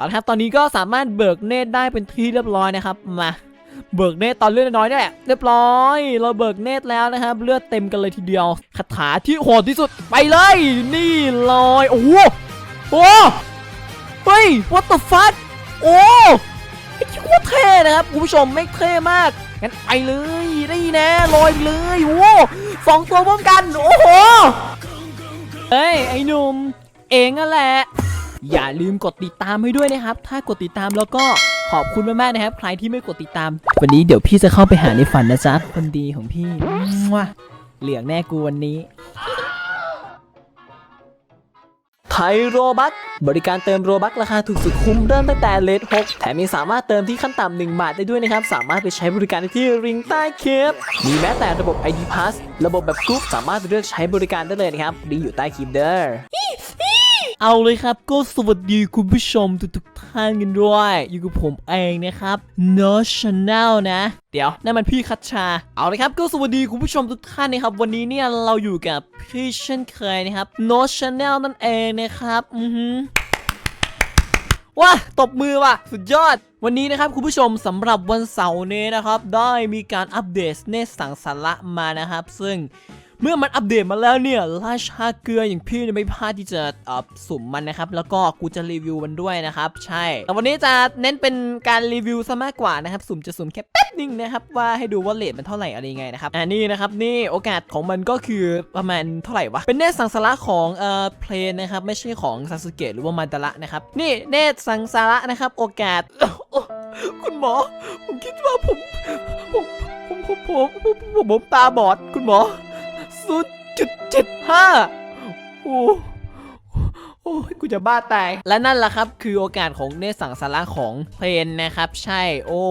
เอาละครับตอนนี้ก็สามารถเบิกเนตได้เป็นที่เรียบร้อยนะครับมาเบิกเนตตอนเลือดน้อยนี่แหละเรียบร้อย เราเบิกเนตแล้วนะครับ เลือดเต็มกันเลยทีเดียวคาถาที่โหดที่สุดไปเลย นี่ลอยโอ้โหโอ้เฮ้ย what the fuck โอ้ไอ้ที่โคตรเท่นะครับคุณผู้ชมไม่เท่มากงั้นไปเลยนี่แน่ลอยเลยโอ้สองตัวพร้อมกัน โอ้โหเฮ้ยไอ้หนุ่มเองนั่นแหละ อย่าลืมกดติดตามให้ด้วยนะครับ ถ้ากดติดตามแล้วก็ขอบคุณมากๆนะครับ ใครที่ไม่กดติดตาม วันนี้เดี๋ยวพี่จะเข้าไปหาในฝันนะจ๊ะคนดีของพี่มั่วเหลืองแน่กูวันนี้ไทยโรบัคบริการเติมโรบัคราคาถูกสุดคุ้มเริ่มตั้งแต่เลท6แถมยังสามารถเติมที่ขั้นต่ำ1บาทได้ด้วยนะครับ สามารถไปใช้บริการได้ที่ริงใต้คลิปมีแม้แต่ระบบ ID Pass ระบบแบบกรุ๊ปสามารถเลือกใช้บริการได้เลยนะครับลิงก์อยู่ใต้คลิปเด้อ เอาเลยครับ ก็สวัสดีคุณผู้ชมทุกๆท่านกันด้วย อยู่กับผมเองนะครับ No Channel นะ เดี๋ยวนั่นมันพี่คัชชา เอาเลยครับก็สวัสดีคุณผู้ชมทุกท่านนะครับ วันนี้เนี่ยเราอยู่กับพี่เช่นเคยนะครับ No Channel นั่นเองนะครับอือหือว้าตบมือว่ะ สุดยอด วันนี้นะครับ คุณผู้ชมสำหรับวันเสาร์นี้นะครับ ได้มีการอัปเดตเนตสังสาระมานะครับ ซึ่ง เมื่อมันอัปเดตมาแล้วเนี่ยราชาเกลืออย่างพี่เนี่ยไม่พลาดที่จะอัพสุ่มมันนะครับ แล้วก็กูจะรีวิวมันด้วยนะครับ ใช่ แต่วันนี้จะเน้นเป็นการรีวิวซะมากกว่านะครับ สุ่มจะสุ่มแค่แป๊บนึงนะครับ ว่าให้ดูว่าเลทมันเท่าไหร่อะไรยังไงนะครับอ่านี่นะครับนี่โอกาสของมันก็คือประมาณเท่าไหร่วะ เป็นเนสังสาระของเอ่อเพลนนะครับ ไม่ใช่ของซาสึเกะหรือว่ามาดาระนะครับ นี่เนสังสาระนะครับ โอกาสคุณหมอ ผมคิดว่าผมผมผมผมผมผมตาบอดคุณหมอ ศูนย์จุดเจ็ดห้าโอ้โอ้ยกูจะบ้าตาย และนั่นแหละครับ คือโอกาสของเนสังสาระของเพลนนะครับ ใช่ โอ้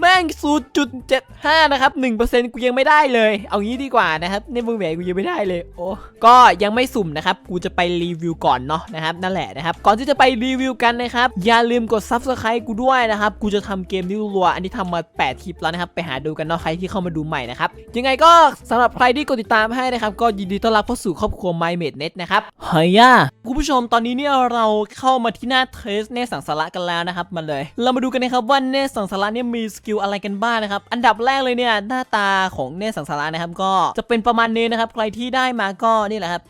แม่งศูนย์จุดเจ็ดห้านะครับหนึ่งเปอร์เซ็นต์กูยังไม่ได้เลย เอางี้ดีกว่านะครับในมือแหวนกูยังไม่ได้เลย โอ้ก็ยังไม่สุ่มนะครับ กูจะไปรีวิวก่อนเนาะนะครับนั่นแหละนะครับ ก่อนที่จะไปรีวิวกันนะครับ อย่าลืมกด subscribe กูด้วยนะครับ กูจะทำเกมนี้รัว อันนี้ทำมา 8 คลิปแล้วนะครับ ไปหาดูกันเนาะใครที่เข้ามาดูใหม่นะครับ ยังไงก็สำหรับใครที่กดติดตามให้นะครับ ก็ยินดีต้อนรับเข้าสู่ครอบครัว My m a d e Net นะครับเฮ้ยย่าคุณผู้ชมตอนนี้เนี่ยเราเข้ามาที่หน้าเทสเนสังสาระกันแล้วนะครับมาเลย เรามาดูกันนะครับว่าเนสังสาระเนี่ยมีสกิลอะไรกันบ้างนะครับ อันดับแรกเลยเนี่ยหน้าตาของเนสังสาระนะครับ ก็จะเป็นประมาณนี้นะครับ ใครที่ได้มาก็นี่แหละครับ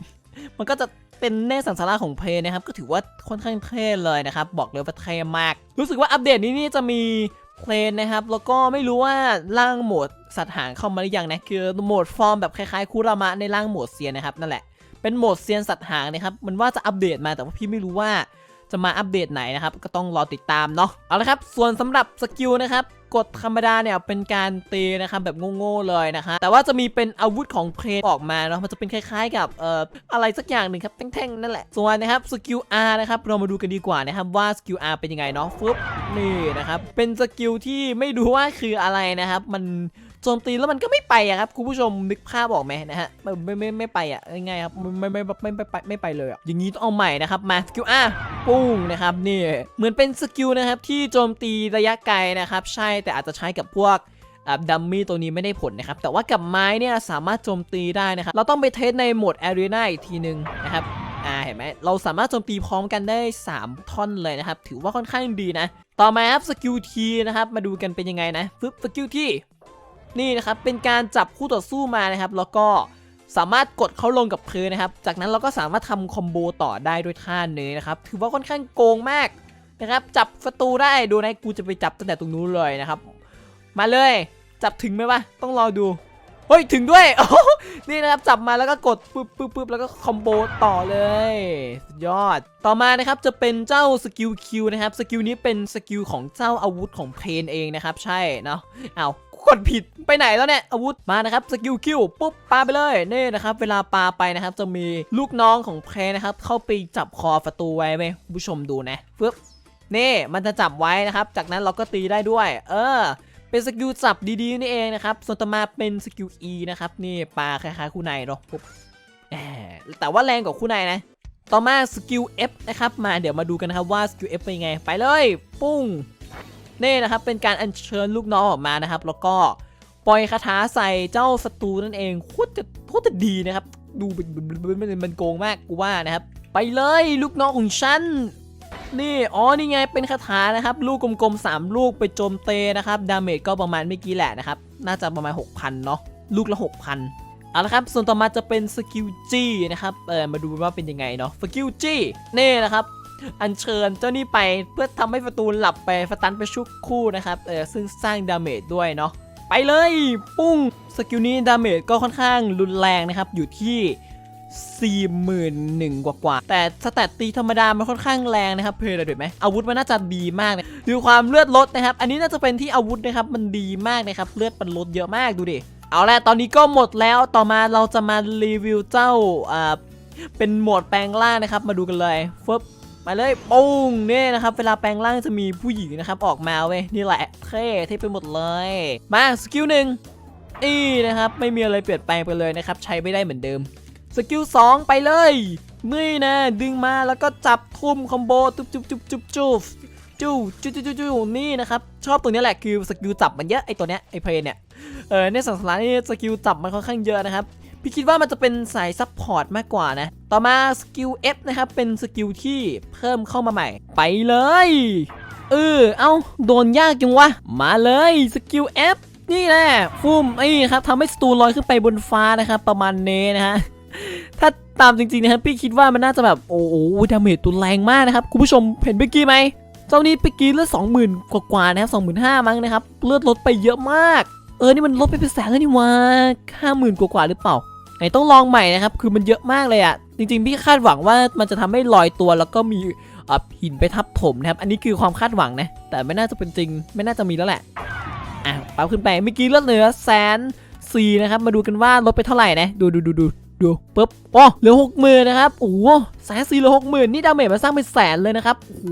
มันก็จะเป็นเนสังสาระของเพย์นะครับ ก็ถือว่าค่อนข้างเท่เลยนะครับ บอกเลยว่าเท่มาก รู้สึกว่าอัปเดตนี้นี่จะมีเพลนนะครับ แล้วก็ไม่รู้ว่าร่างโหมดสัตว์หางเข้ามาหรือยังนะ คือโหมดฟอร์มแบบคล้ายๆคูรามะในร่างโหมดเซียนนะครับนั่นแหละ เป็นโหมดเซียนสัตว์หางนะครับ มันว่าจะอัปเดตมาแต่ว่าพี่ไม่รู้ว่าจะมาอัปเดตไหนนะครับ ก็ต้องรอติดตามเนาะ เอาละครับ ส่วนสำหรับสกิลนะครับ กดธรรมดาเนี่ยเป็นการตีนะครับแบบโง่ๆเลยนะคะ แต่ว่าจะมีเป็นอาวุธของเพลงออกมาเนาะมันจะเป็นคล้ายๆ กับเอ่ออะไรสักอย่างหนึ่งครับแท่งๆนั่นแหละส่วนนะครับสกิล R นะครับเรามาดูกันดีกว่านะครับว่าสกิล R เป็นยังไงเนาะฟึบนี่นะครับเป็นสกิลที่ไม่รู้ว่าคืออะไรนะครับมัน โจมตีแล้วมันก็ไม่ไปอะครับคุณผู้ชมนึกภาพออกไหมนะฮะไม่ไม่ไม่ไปอะง่ายครับไม่ไม่ไม่ไม่ไปไม่ไปเลยอะอย่างนี้ต้องเอาใหม่นะครับมาสกิล R ปุ้งนะครับนี่เหมือนเป็นสกิลนะครับที่โจมตีระยะไกลนะครับใช่แต่อาจจะใช้กับพวกดัมมี่ตัวนี้ไม่ได้ผลนะครับ แต่ว่ากับไม้เนี่ยสามารถโจมตีได้นะครับ เราต้องไปเทสในโหมด Arena อีกทีหนึ่งนะครับอ่าเห็นไหมเราสามารถโจมตีพร้อมกันได้ 3 ท่อนเลยนะครับ ถือว่าค่อนข้างดีนะ ต่อมาครับสกิลทีนะครับ มาดูกันเป็นยังไงนะฟึบสกิลที่ นี่นะครับเป็นการจับคู่ต่อสู้มานะครับ แล้วก็สามารถกดเขาลงกับพื้นนะครับ จากนั้นเราก็สามารถทำคอมโบต่อได้ด้วยท่านี้นะครับ ถือว่าค่อนข้างโกงมากนะครับ จับศัตูได้ดูนะกูจะไปจับตั้งแต่ตรงนู้นเลยนะครับ มาเลย จับถึงไหมวะต้องรอดูเฮ้ยถึงด้วยโอ้โหนี่นะครับจับมาแล้วก็กดปึ๊บปึ๊บปึ๊บแล้วก็คอมโบต่อเลยสุดยอด ต่อมานะครับจะเป็นเจ้าสกิลคิวนะครับสกิลนี้เป็นสกิลของเจ้าอาวุธของเพนเองนะครับ ใช่เนาะเอา กดผิดไปไหนแล้วเนี่ยอาวุธมานะครับสกิลคิวปุ๊บปาไปเลยนี่นะครับเวลาปาไปนะครับจะมีลูกน้องของเพนะครับเข้าไปจับคอประตูไว้ไหมผู้ชมดูนะปึ๊บนี่มันจะจับไว้นะครับ จากนั้นเราก็ตีได้ด้วย เออ เป็นสกิลจับดีๆนี่เองนะครับส่วนต่อมาเป็นสกิล E นะครับนี่ปาคล้ายๆคู่ในเนาะปุ๊บแต่ว่าแรงกว่าคู่ในนะต่อมาสกิล F นะครับมาเดี๋ยวมาดูกันนะครับว่าสกิล F เป็นยังไง ไปเลย ปุ้ง นี่นะครับเป็นการอัญเชิญลูกน้องออกมานะครับ แล้วก็ปล่อยคาถาใส่เจ้าศัตรูนั่นเองโคตรจะโคตรจะดีนะครับ ดูมันมันมันมันโกงมากกูว่านะครับ ไปเลยลูกน้องของฉันนี่ อ๋อ นี่ไง เป็นคาถานะครับ ลูกกลมๆ 3 ลูกไปโจมเตนะครับ ดาเมจก็ประมาณเมื่อกี้แหละนะครับ น่าจะประมาณ 6,000 เนาะ ลูกละ 6,000 เอาละครับ ส่วนต่อมาจะเป็นสกิลจีนะครับ เออมาดูว่าเป็นยังไงเนาะ สกิลจีนี่นะครับ อัญเชิญเจ้านี่ไปเพื่อทำให้ประตูหลับไปสตันไปชุกคู่นะครับเออซึ่งสร้างดาเมจด้วยเนาะไปเลย ปุ้งสกิลนี้ดาเมจก็ค่อนข้างรุนแรงนะครับอยู่ที่41,000กว่ากว่า แต่สแตตตีธรรมดา มันค่อนข้างแรงนะครับเพลย์เลยไหมอาวุธมันน่าจะดีมากนะดูความเลือดลดนะครับ อันนี้น่าจะเป็นที่อาวุธนะครับ มันดีมากนะครับ เลือดมันลดเยอะมากดูดิ เอาละตอนนี้ก็หมดแล้วต่อมาเราจะมารีวิวเจ้าอ่าเป็นโหมดแปลงร่างนะครับ มาดูกันเลยฟึบ มาเลยปุ้งเนี่ยนะครับเวลาแปลงร่างจะมีผู้หญิงนะครับออกมาเว้ยนี่แหละเท่เท่ไปหมดเลย มาสกิลหนึ่งอีนะครับไม่มีอะไรเปลี่ยนแปลงไปเลยนะครับใช้ไม่ได้เหมือนเดิมสกิล2ไปเลยนี่นะดึงมาแล้วก็จับทุ่มคอมโบจุ๊บจุ๊บจุ๊บจุ๊บจุ๊บจู้จู้จู้จู้จู้นี่นะครับชอบตัวนี้แหละคือสกิลจับมันเยอะไอตัวเนี้ยไอเพลนเนี่ยเออในสังสารนี่สกิลจับมันค่อนข้างเยอะนะครับ พี่คิดว่ามันจะเป็นสายซับพอร์ตมากกว่านะ ต่อมาสกิล F นะครับ เป็นสกิลที่เพิ่มเข้ามาใหม่ ไปเลย เออ เอ้าโดนยากจังวะ มาเลยสกิล F นี่แหละฟุ่มไอ้ครับทำให้สตูลอยขึ้นไปบนฟ้านะครับ ประมาณเนี้นะฮะ ถ้าตามจริงๆนะครับพี่คิดว่ามันน่าจะแบบ โอ้โหดาเมจตัวแรงมากนะครับ คุณผู้ชมเห็นเมื่อกี้ไหมเจ้านี้เมื่อกี้เลือดสองหมื่นกว่าๆนะครับสองหมื่นห้ามั้งนะครับ เลือดลดไปเยอะมาก เออ นี่มันลดไปเป็นแสนแล้วนี่วะห้าหมื่นกว่าๆหรือเปล่า ไหนต้องลองใหม่นะครับ คือมันเยอะมากเลยอะจริงๆ พี่คาดหวังว่ามันจะทำให้ลอยตัวแล้วก็มีหินไปทับถมนะครับ อันนี้คือความคาดหวังนะ แต่ไม่น่าจะเป็นจริง ไม่น่าจะมีแล้วแหละ อะปั๊บขึ้นไปเมื่อกี้เลือดเหลือแสนสี่นะครับ มาดูกันว่าลดไปเท่าไหร่นะ ดูดูดูดูดูปุ๊บโอ้เหลือหกหมื่นนะครับ โอ้โหแสนสี่เหลือหกหมื่นนี่ดาเมจมาสร้างเป็นแสนเลยนะครับ โอ้โห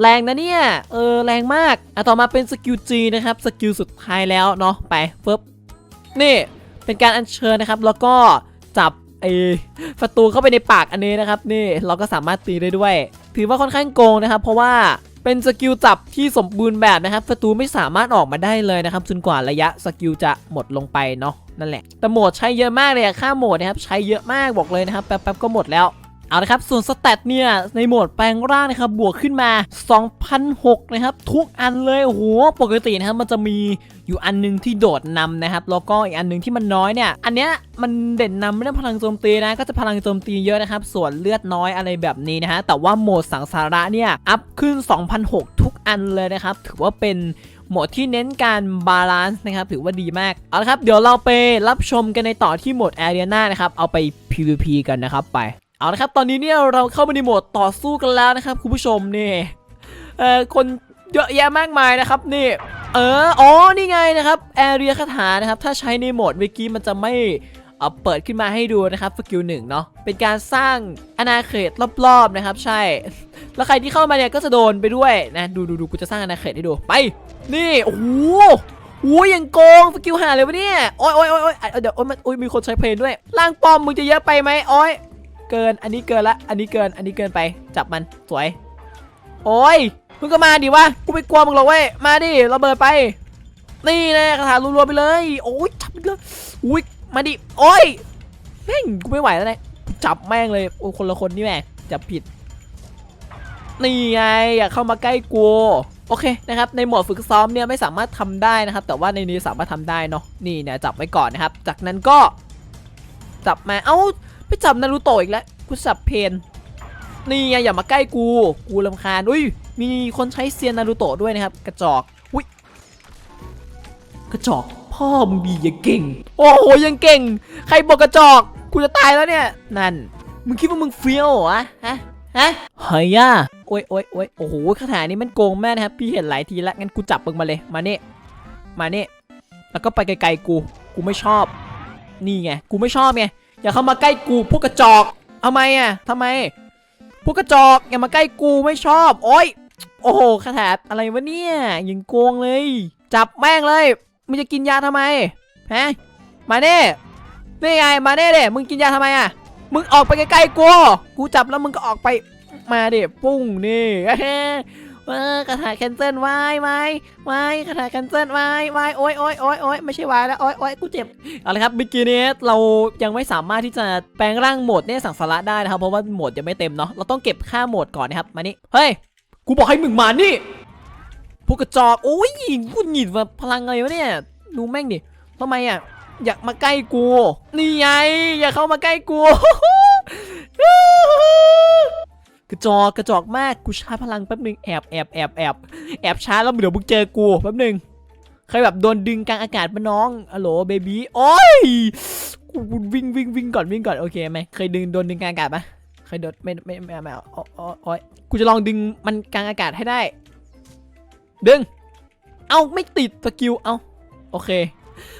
แรงนะเนี่ย เออแรงมาก อะต่อมาเป็นสกิล G นะครับ สกิลสุดท้ายแล้วเนาะ ไปปึ๊บนี่ เป็นการอัญเชิญนะครับ แล้วก็จับไอ้ประตูเข้าไปในปากอันนี้นะครับ นี่เราก็สามารถตีได้ด้วย ถือว่าค่อนข้างโกงนะครับ เพราะว่าเป็นสกิลจับที่สมบูรณ์แบบนะครับประตูไม่สามารถออกมาได้เลยนะครับจนกว่าระยะสกิลจะหมดลงไปเนาะนั่นแหละแต่โหมดใช้เยอะมากเลยค่าโหมดนะครับใช้เยอะมากบอกเลยนะครับแป๊บๆก็หมดแล้วเอาละครับ ส่วนสเตตเนี่ยในโหมดแปลงร่างนะครับบวกขึ้นมา 2,006นะครับทุกอันเลย โอ้โห ปกตินะครับมันจะมี อยู่อันหนึงที่โดดนำนะครับแล้วก็อีกอันหนึงที่มันน้อยเนี่ย อันเนี้ยมันเด่นนำเรื่องพลังโจมตีนะ ก็จะพลังโจมตีเยอะนะครับ ส่วนเลือดน้อยอะไรแบบนี้นะฮะ แต่ว่าโหมดสังสาระเนี่ยอัพขึ้น 2,006 ทุกอันเลยนะครับ ถือว่าเป็นโหมดที่เน้นการบาลานซ์นะครับ ถือว่าดีมาก เอาละครับ เดี๋ยวเราไปรับชมกันในต่อที่โหมด a r e n a นะครับ เอาไป PVP กันนะครับไป เอาละครับ ตอนนี้เนี่ยเราเข้ามาในโหมดต่อสู้กันแล้วนะครับคุณผู้ชมนี่เอ่อคนเยอะแยะมากมายนะครับนี่ เออ อ๋อ นี่ไงนะครับแอเรียคาถานะครับ ถ้าใช้ในโหมดเมื่อกี้มันจะไม่เอ่อเปิดขึ้นมาให้ดูนะครับสกิลหนึ่งเนาะ เป็นการสร้างอาณาเขตรอบๆนะครับ ใช่ แล้วใครที่เข้ามาเนี่ยก็จะโดนไปด้วยนะ ดูดูดูกูจะสร้างอาณาเขตให้ดู ไป นี่ โอ้โหโอ้ยยังโกงสกิลหาเลยวะเนี่ย โอ้ยโอ้ยโอ้ยเดี๋ยวโอ้ยมันโอ้ยมีคนใช้เพลงด้วย ล่างปอมมึงจะเยอะไปไหมโอ้ย เกิน อันนี้เกินละ อันนี้เกิน อันนี้เกินไป จับมัน สวย โอ้ย มึงก็มาดิวะกูไม่กลัวมึงหรอกเว้ยมาดิระเบิดไปนี่แน่คาถารัวๆไปเลยโอ้ยจับมันเลยอุ้ยมาดิโอ้ยแม่งกูไม่ไหวแล้วเนี่ยจับแม่งเลยโอ้คนละคนนี่แม่งจับผิดนี่ไงอยากเข้ามาใกล้กูโอเคนะครับในโหมดฝึกซ้อมเนี่ยไม่สามารถทำได้นะครับ แต่ว่าในนี้สามารถทำได้เนาะนี่เนี่ยจับไว้ก่อนนะครับ จากนั้นก็ จับมาเอ้าไปจับนารูโตะอีกแล้วกูจับเพนนี่ไงอย่ามาใกล้กู กูลำคาญอุ้ย มีคนใช้เซียนนารูโตะด้วยนะครับ กระจอกอุ้ยกระจอก พ่อมึงดียังเก่ง โอ้โหยังเก่ง ใครบอกกระจอกกูจะตายแล้วเนี่ย นั่น มึงคิดว่ามึงเฟี้ยวเหรอะฮะฮะเฮ้ยย่าโอ้ยโอ้ยโอ้ยโอ้โหคาถานี้มันโกงแม่นะครับ พี่เห็นหลายทีแล้วงั้นกูจับมึงมาเลย มาเนี่ยมาเนี่ยแล้วก็ไปไกลๆกู กูไม่ชอบ นี่ไง กูไม่ชอบไง อย่าเข้ามาใกล้กูพวกกระจอกทำไมอะทำไม พวกกระจอกอย่ามาใกล้กูไม่ชอบ โอ้ย โอ้โหคาถาอะไรวะเนี่ยยิงโกงเลย จับแม่งเลยมึงจะกินยาทำไมฮะมาเน่นี่ไงมาเน่เด้มึงกินยาทำไมอะมึงออกไปใกล้ๆกูกูจับแล้วมึงก็ออกไปมาเด็ปุ้งนี่เออกระถาแคนเซิลวายวายวายกระถาแคนเซิลวายวายโอ้ยโอ้ยโอ้ยโอ้ยไม่ใช่วายแล้วโอ้ยโอ้ยกูเจ็บเอาละครับเมื่อกี้นี้เรายังไม่สามารถที่จะแปลงร่างโหมดเนี่ยสังสาระได้นะครับเพราะว่าโหมดยังไม่เต็มเนาะเราต้องเก็บค่าโหมดก่อนนะครับมานี่เฮ้ย กูบอกให้มึงมานี่ พวกกระจอกโอ้ยกูหงิดว่าพลังไงวะเนี่ย ดูแม่งดิทำไมอะ อยากมาใกล้กู นี่ไง อย่าเข้ามาใกล้กูกระจอกกระจอกมาก กูชาร์จพลังแป๊บหนึงแอบแอบแอบแอบแอบชาร์จแล้วเดี๋ยวมึงเจอกูแป๊บหนึงเคยแบบโดนดึงกลางอากาศปะน้องอะโหลเบบี้โอ้ยกูวิ่งวิ่งวิ่งก่อนวิ่งก่อนโอเคไหมเคยดึงโดนดึงกลางอากาศปะ เคยโดนไม่ไม่ไม่ไม่เอาเอาเอาเอากูจะลองดึงมันกลางอากาศให้ได้ ดึง เอาไม่ติดสกิลเอาโอเค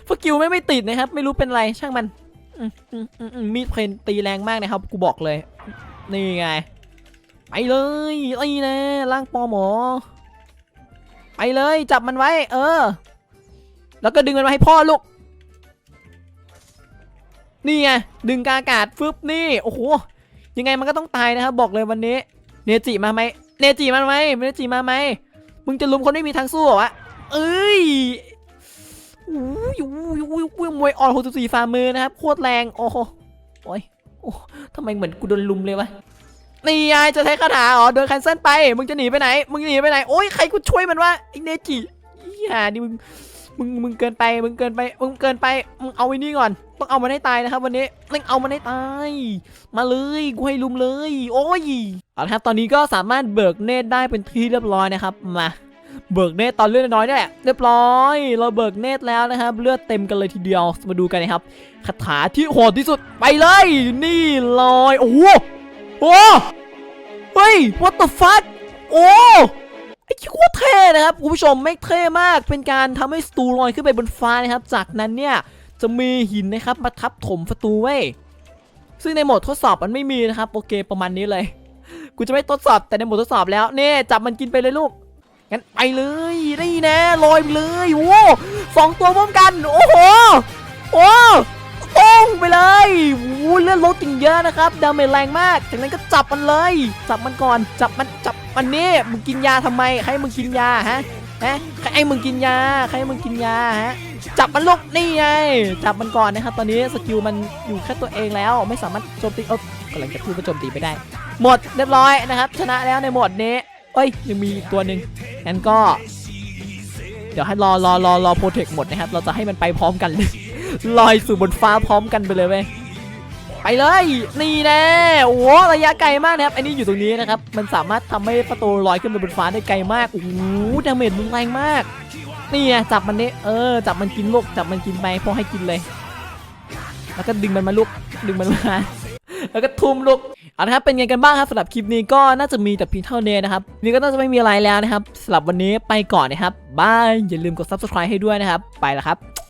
สกิลไม่ไม่ติดนะครับ ไม่รู้เป็นไรช่างมันอืมอืมอืมอืมมีดเพนตีแรงมากนะครับ กูบอกเลย นี่ไง ไปเลยไอ้นะร่างปอหมอ ไปเลยจับมันไว้ เออ แล้วก็ดึงมันมาให้พ่อลูกนี่ไงดึงกลางอากาศฟึบนี่โอ้โห ยังไงมันก็ต้องตายนะครับบอกเลยวันนี้ เนจิมาไหมเนจิมาไหมเนจิมาไหมมึงจะลุมคนไม่มีทางสู้เหรอวะเอ้ยอู้ยอู้ยอู้ยอู้ยมวยอ่อนหกสิบสี่ฝ่ามือนะครับโคตรแรงโอ้โหโอ้ยโอ้ทำไมเหมือนกูโดนลุมเลยวะนี่ไงจะใช้คาถาอ๋อโดนแคนเซิลไป มึงจะหนีไปไหน มึงหนีไปไหน โอ้ยใครกูช่วยมันวะไอเนจิอย่าดิมึง มึงมึงเกินไปมึงเกินไปมึงเกินไปมึงเอาไอ้นี่ก่อน ต้องเอามันให้ตายนะครับ วันนี้ต้องเอามันให้ตาย มาเลยกูให้ลุมเลย โอ้ยเอาละครับตอนนี้ก็สามารถเบิกเนตรได้เป็นที่เรียบร้อยนะครับมาเบิกเนตรตอนเลือดน้อยนี่แหละเรียบร้อย เราเบิกเนตรแล้วนะครับ เลือดเต็มกันเลยทีเดียวมาดูกันนะครับคาถาที่โหดที่สุดไปเลย นี่ลอยโอ้โหโอ้เฮ้ย what the fuck โอ้ ไอ้โคตรเท่นะครับคุณผู้ชมไม่เท่มากเป็นการทำให้สตูลอยขึ้นไปบนฟ้านะครับ จากนั้นเนี่ยจะมีหินนะครับมาทับถมประตูไว้ซึ่งในโหมดทดสอบมันไม่มีนะครับโอเคประมาณนี้เลย กูจะไม่ทดสอบแต่ในโหมดทดสอบแล้วเนี่จับมันกินไปเลยลูกงั้นไปเลยนี่แน่ลอยไปเลยโอ้สองตัวพร้อมกัน โอ้โหโอ้ ป้งไปเลยโอ้เลือดลดจริงเยอะนะครับดาเมจแรงมากจากนั้นก็จับมันเลย จับมันก่อน จับมันจับมันนี่มึงกินยาทำไมใครให้มึงกินยาฮะฮะใครให้มึงกินยาใครให้มึงกินยาฮะจับมันลูกนี่ไงจับมันก่อนนะครับตอนนี้สกิลมันอยู่แค่ตัวเองแล้ว ไม่สามารถโจมตีเออกำลังจะพูดว่าโจมตีไม่ได้ หมดเรียบร้อยนะครับ ชนะแล้วในโหมดนี้เอ้ยยังมีตัวหนึ่งงั้นก็ เดี๋ยวให้รอรอรอรอโปรเทคหมดนะครับ เราจะให้มันไปพร้อมกันเลย ลอยสู่บนฟ้าพร้อมกันไปเลยเว้ยไปเลยนี่แน่โอ้โหระยะไกลมากนะครับอันนี้อยู่ตรงนี้นะครับมันสามารถทำให้ประตูลอยขึ้นไปบนฟ้าได้ไกลมากโอ้โหดาเมจมันแรงมากนี่ไงจับมันนี่เออจับมันกินลูกจับมันกินไปพอให้กินเลย แล้วก็ดึงมันมาลูกดึงมันมาแล้วก็ทุ่มลูกเอาละครับเป็นไงกันบ้างครับสำหรับคลิปนี้ก็น่าจะมีแต่เพียงเท่านี้นะครับนี่ก็น่าจะไม่มีอะไรแล้วนะครับสำหรับวันนี้ไปก่อนนะครับบายอย่าลืมกด subscribe ให้ด้วยนะครับ ไปแล้วครับ